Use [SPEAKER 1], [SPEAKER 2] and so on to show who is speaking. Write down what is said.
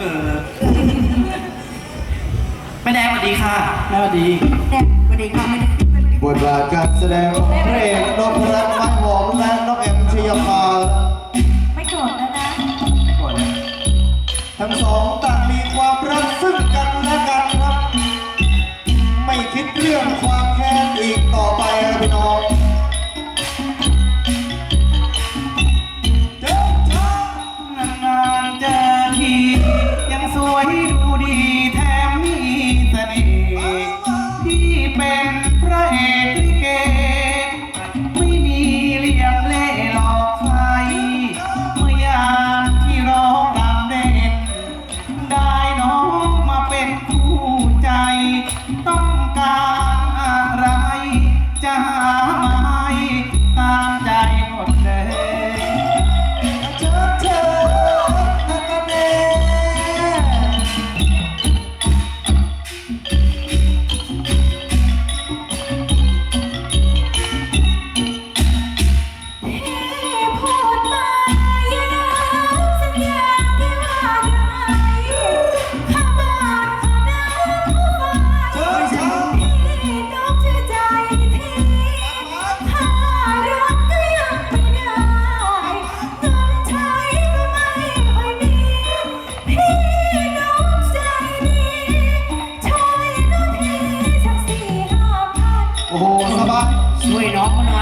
[SPEAKER 1] เออแม่แดงสวัสดีค่ะแม่สวัสดี
[SPEAKER 2] แดงสวัสดีค่ะมไม่ได้
[SPEAKER 3] บทบาทการแสดงเพลงเอกนพรัตน์มัดหอมและน้องแอมชยภา
[SPEAKER 2] ไม่โกรธแล้วนะ ไม่
[SPEAKER 4] โกรธ
[SPEAKER 3] ทั้งสองต่างมีความรักซึ่งกันและกันครับ ไม่คิดเรื่องความแค้นอีกต่อไปครับพี่น้อง
[SPEAKER 4] وإن أريد
[SPEAKER 1] วยน้องน